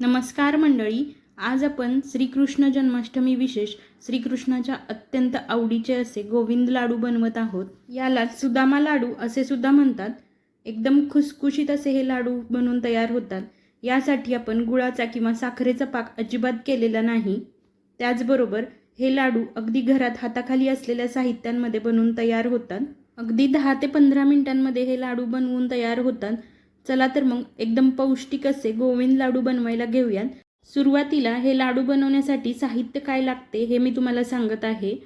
नमस्कार मंडळी आज आपण श्रीकृष्ण जन्माष्टमी विशेष श्रीकृष्णाच्या अत्यंत आवडीचे असे गोविंद लाडू बनवत आहोत. याला सुदामा लाडू असे सुद्धा म्हणतात. एकदम खुसखुशीत असे हे लाडू बनवून तयार होतात. यासाठी आपण गुळाचा किंवा साखरेचा पाक अजिबात केलेला नाही. त्याचबरोबर हे लाडू अगदी घरात हाताखाली असलेल्या साहित्यांमध्ये बनवून तयार होतात. अगदी दहा ते पंधरा मिनिटांमध्ये हे लाडू बनवून तयार होतात. चला तर मग एकदम पौष्टिक असे गोविंद लाडू बनवायला घेऊयात. सुरुवातीला हे लाडू बनवण्यासाठी साहित्य काय लागते हे मी तुम्हाला सांगत आहे.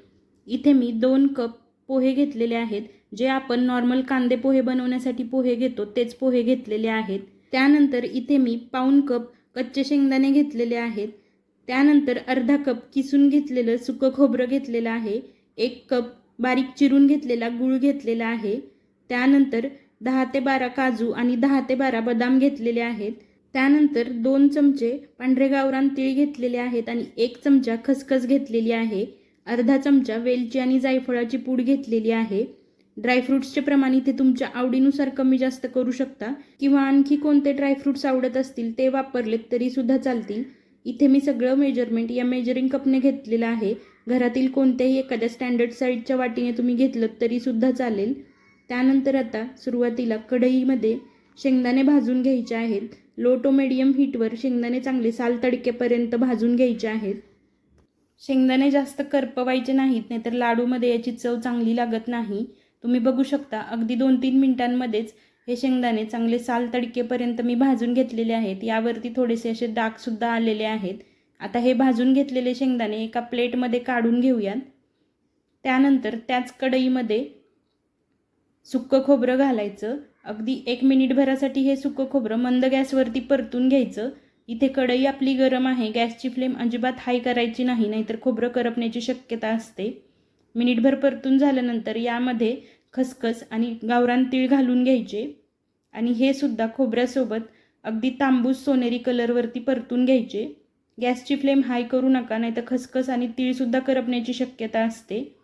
इथे मी दोन कप पोहे घेतलेले आहेत. जे आपण नॉर्मल कांदे पोहे बनवण्यासाठी पोहे घेतो तेच पोहे घेतलेले आहेत. त्यानंतर इथे मी पाऊन कप कच्चे शेंगदाणे घेतलेले आहेत. त्यानंतर अर्धा कप किसून घेतलेलं सुकं खोबरं घेतलेलं आहे. एक कप बारीक चिरून घेतलेला गूळ घेतलेला आहे. त्यानंतर दहा ते बारा काजू आणि दहा ते बारा बदाम घेतलेले आहेत. त्यानंतर दोन चमचे पांढरे गावरान तीळ घेतलेले आहेत आणि एक चमचा खसखस घेतलेली आहे. अर्धा चमचा वेलची आणि जायफळाची पूड घेतलेली आहे. ड्रायफ्रुट्सचे प्रमाण इथे तुमच्या आवडीनुसार कमी जास्त करू शकता किंवा आणखी कोणते ड्रायफ्रूट्स आवडत असतील ते वापरलेत तरीसुद्धा चालतील. इथे मी सगळं मेजरमेंट या मेजरिंग कपने घेतलेलं आहे. घरातील कोणत्याही एखाद्या स्टँडर्ड साईजच्या वाटीने तुम्ही घेतलं तरीसुद्धा चालेल. त्यानंतर आता सुरुवातीला कढईमध्ये शेंगदाणे भाजून घ्यायचे आहेत. लो टू मिडियम हीटवर शेंगदाणे चांगले साल तडकेपर्यंत भाजून घ्यायचे आहेत. शेंगदाणे जास्त करपवायचे नाहीत नाहीतर लाडूमध्ये याची चव चांगली लागत नाही. तुम्ही बघू शकता अगदी दोन तीन मिनिटांमध्येच हे शेंगदाणे चांगले साल तडकेपर्यंत मी भाजून घेतलेले आहेत. यावरती थोडेसे असे डागसुद्धा आलेले आहेत. आता हे भाजून घेतलेले शेंगदाणे एका प्लेटमध्ये काढून घेऊयात. त्यानंतर त्याच कढईमध्ये सुक्कं खोबरं घालायचं. अगदी एक मिनिटभरासाठी हे सुक्कं खोबरं मंद गॅसवरती परतून घ्यायचं. इथे कढई आपली गरम आहे. गॅसची फ्लेम अजिबात हाय करायची नाही नाहीतर खोबरं करपण्याची शक्यता असते. मिनिटभर परतून झाल्यानंतर यामध्ये खसखस आणि गावरान तीळ घालून घ्यायचे. आणि हे सुद्धा खोबऱ्यासोबत अगदी तांबूस सोनेरी कलरवरती परतून घ्यायचे. गॅसची फ्लेम हाय करू नका नाहीतर खसखस आणि तीळसुद्धा करपण्याची शक्यता असते.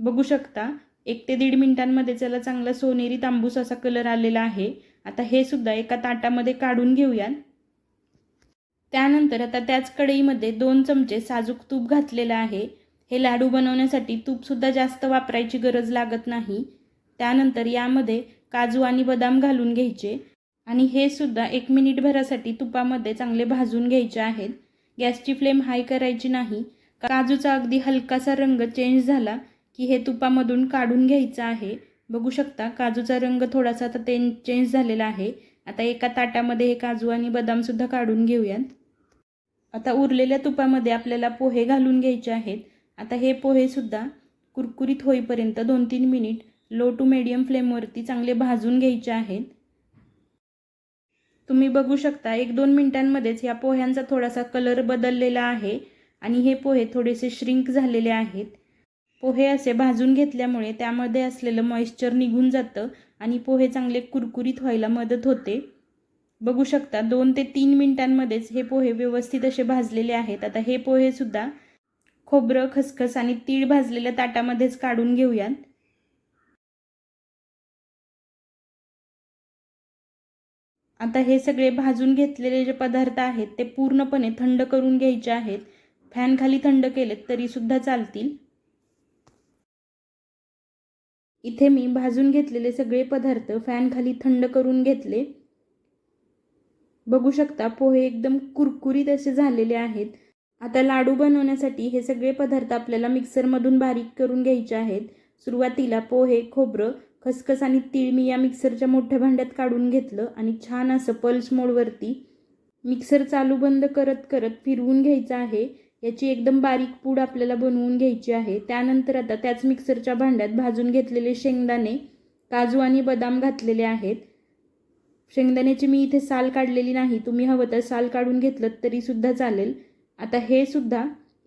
बघू शकता एक ते दीड मिनिटांमध्ये त्याला चांगला सोनेरी तांबूस असा कलर आलेला आहे. आता हे सुद्धा एका ताटामध्ये काढून घेऊयात. त्यानंतर आता त्याच कढईमध्ये दोन चमचे साजूक तूप घातलेलं आहे. हे लाडू बनवण्यासाठी तूपसुद्धा जास्त वापरायची गरज लागत नाही. त्यानंतर यामध्ये काजू आणि बदाम घालून घ्यायचे. आणि हे सुद्धा एक मिनिटभरासाठी तुपामध्ये चांगले भाजून घ्यायचे आहेत. गॅसची फ्लेम हाय करायची नाही. काजूचा अगदी हलकासा रंग चेंज झाला की हे तुपामधून काढून घ्यायचं आहे. बघू शकता काजूचा रंग थोडासा आता ते चेंज झालेला आहे. आता एका ताटामध्ये हे काजू आणि बदामसुद्धा काढून घेऊयात. आता उरलेल्या तुपामध्ये आपल्याला पोहे घालून घ्यायचे आहेत. आता हे पोहेसुद्धा कुरकुरीत होईपर्यंत दोन तीन मिनिट लो टू मिडियम फ्लेमवरती चांगले भाजून घ्यायचे आहेत. तुम्ही बघू शकता एक दोन मिनिटांमध्येच या पोह्यांचा थोडासा कलर बदललेला आहे आणि हे पोहे थोडेसे श्रिंक झालेले आहेत. पोहे असे भाजून घेतल्यामुळे त्यामध्ये असलेलं मॉइश्चर निघून जातं आणि पोहे चांगले कुरकुरीत व्हायला मदत होते. बघू शकता दोन ते तीन मिनिटांमध्येच हे पोहे व्यवस्थित असे भाजलेले आहेत. आता हे पोहेसुद्धा खोबरं खसखस आणि तीळ भाजलेल्या ताटामध्येच काढून घेऊयात. आता हे सगळे भाजून घेतलेले जे पदार्थ आहेत ते पूर्णपणे थंड करून घ्यायचे आहेत. फॅनखाली थंड केलेत तरीसुद्धा चालतील. इथे मी भाजून घेतलेले सगळे पदार्थ फॅनखाली थंड करून घेतले. बघू शकता पोहे एकदम कुरकुरीत असे झालेले आहेत. आता लाडू बनवण्यासाठी हे सगळे पदार्थ आपल्याला मिक्सरमधून बारीक करून घ्यायचे आहेत. सुरुवातीला पोहे खोबरं खसखस आणि तीळ मी या मिक्सरच्या मोठ्या भांड्यात काढून घेतलं आणि छान असं पल्स मोडवरती मिक्सर चालू बंद करत करत फिरवून घ्यायचं आहे. याची एकदम बारीक पूड आपल्याला बनवून घ्यायची आहे. त्यानंतर आता त्याच मिक्सरच्या भांड्यात भाजून घेतलेले शेंगदाणे काजू आणि बदाम घातलेले आहेत. शेंगदाण्याची मी इथे साल काढलेली नाही. तुम्ही हवं तर साल काढून घेतलं तरीसुद्धा चालेल. आता हे सुद्धा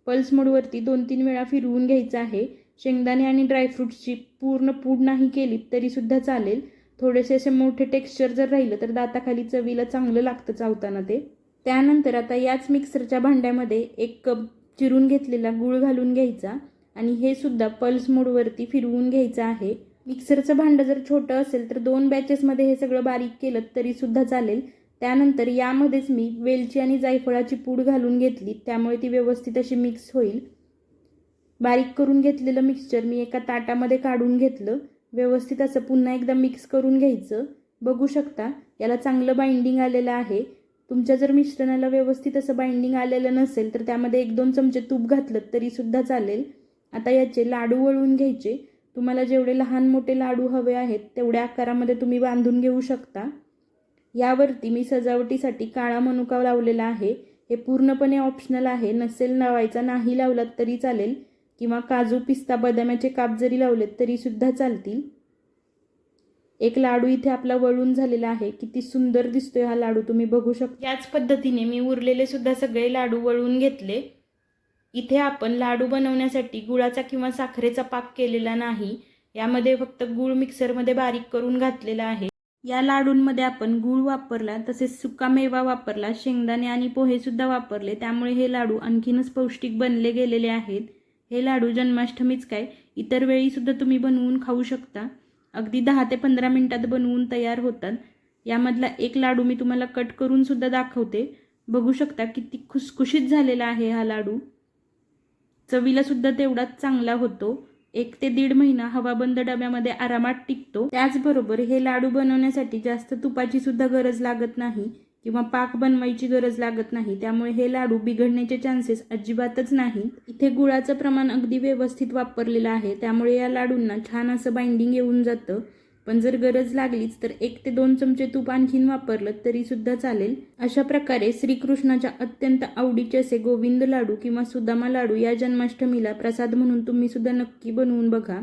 पल्स मोडवरती दोन तीन वेळा फिरवून घ्यायचं आहे. शेंगदाणे आणि ड्रायफ्रूट्सची पूर्ण पूड नाही केली तरीसुद्धा चालेल. थोडेसे असे मोठे टेक्स्चर जर राहिलं तर दाताखाली चवीला चांगलं लागतं चावताना ते. त्यानंतर आता याच मिक्सरच्या भांड्यामध्ये एक कप चिरून घेतलेला गूळ घालून घ्यायचा आणि हे सुद्धा पल्स मोडवरती फिरवून घ्यायचं आहे. मिक्सरचं भांडं जर छोटं असेल तर दोन बॅचेसमध्ये हे सगळं बारीक केलं तरीसुद्धा चालेल. त्यानंतर यामध्येच मी वेलची आणि जायफळाची पूड घालून घेतली. त्यामुळे ती व्यवस्थित अशी मिक्स होईल. बारीक करून घेतलेलं मिक्सचर मी एका ताटामध्ये काढून घेतलं. व्यवस्थित असं पुन्हा एकदा मिक्स करून घ्यायचं. बघू शकता याला चांगलं बाइंडिंग आलेलं आहे. तुमच्या जर मिश्रणाला व्यवस्थित असं बाइंडिंग आलेलं नसेल तर त्यामध्ये एक दोन चमचे तूप घातलं तरीसुद्धा चालेल. आता याचे लाडू वळून घ्यायचे. तुम्हाला जेवढे लहान मोठे लाडू हवे आहेत तेवढ्या आकारामध्ये तुम्ही बांधून घेऊ शकता. यावरती मी सजावटीसाठी काळा मनुका लावलेला आहे. हे पूर्णपणे ऑप्शनल आहे. नसेल लावायचा नाही लावलात तरी चालेल. किंवा काजू पिस्ता बदामाचे काप जरी लावलेत तरीसुद्धा चालतील. एक लाडू इथे आपला वळून झालेला आहे. किती सुंदर दिसतोय हा लाडू तुम्ही बघू शकता. याच पद्धतीने मी उरलेले सुद्धा सगळे लाडू वळून घेतले. इथे आपण लाडू बनवण्यासाठी गुळाचा किंवा साखरेचा पाक केलेला नाही. यामध्ये फक्त गूळ मिक्सरमध्ये बारीक करून घातलेला आहे. या लाडूंमध्ये आपण गूळ वापरला तसेच सुका मेवा वापरला शेंगदाणे आणि पोहे सुद्धा वापरले. त्यामुळे हे लाडू आणखीनच पौष्टिक बनले गेलेले आहेत. हे लाडू जन्माष्टमीच काय इतर वेळी सुद्धा तुम्ही बनवून खाऊ शकता. अगदी दहा ते पंधरा मिनटात बनवून तयार होतात. यामधला एक लाडू मी तुम्हाला कट करून सुद्धा दाखवते. बघू शकता किती खुसखुशीत झालेला आहे हा लाडू. चवीला सुद्धा तेवढाच चांगला होतो. एक ते दीड महिना हवाबंद डब्यामध्ये आरामात टिकतो. त्याचबरोबर हे लाडू बनवण्यासाठी जास्त तुपाची सुद्धा गरज लागत नाही. किंवा पाक बनवायची गरज लागत नाही त्यामुळे हे लाडू बिघडण्याचे चान्सेस अजिबातच नाही. इथे गुळाचं प्रमाण अगदी व्यवस्थित वापरलेलं आहे त्यामुळे या लाडूंना छान असं बाइंडिंग येऊन जातं. पण जर गरज लागलीच तर एक ते दोन चमचे तूप आणखीन वापरलं तरी सुद्धा चालेल. अशा प्रकारे श्रीकृष्णाच्या अत्यंत आवडीचे असे गोविंद लाडू किंवा सुदामा लाडू या जन्माष्टमीला प्रसाद म्हणून तुम्ही सुद्धा नक्की बनवून बघा.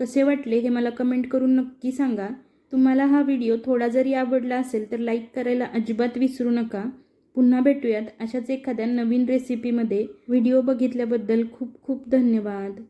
कसे वाटले हे मला कमेंट करून नक्की सांगा. तुम्हाला हा व्हिडिओ थोडा जरी आवडला असेल तर लाईक करायला अजिबात विसरू नका. पुन्हा भेटूयात अशाच एखाद्या नवीन रेसिपीमध्ये व्हिडिओ बघितल्याबद्दल खूप खूप धन्यवाद.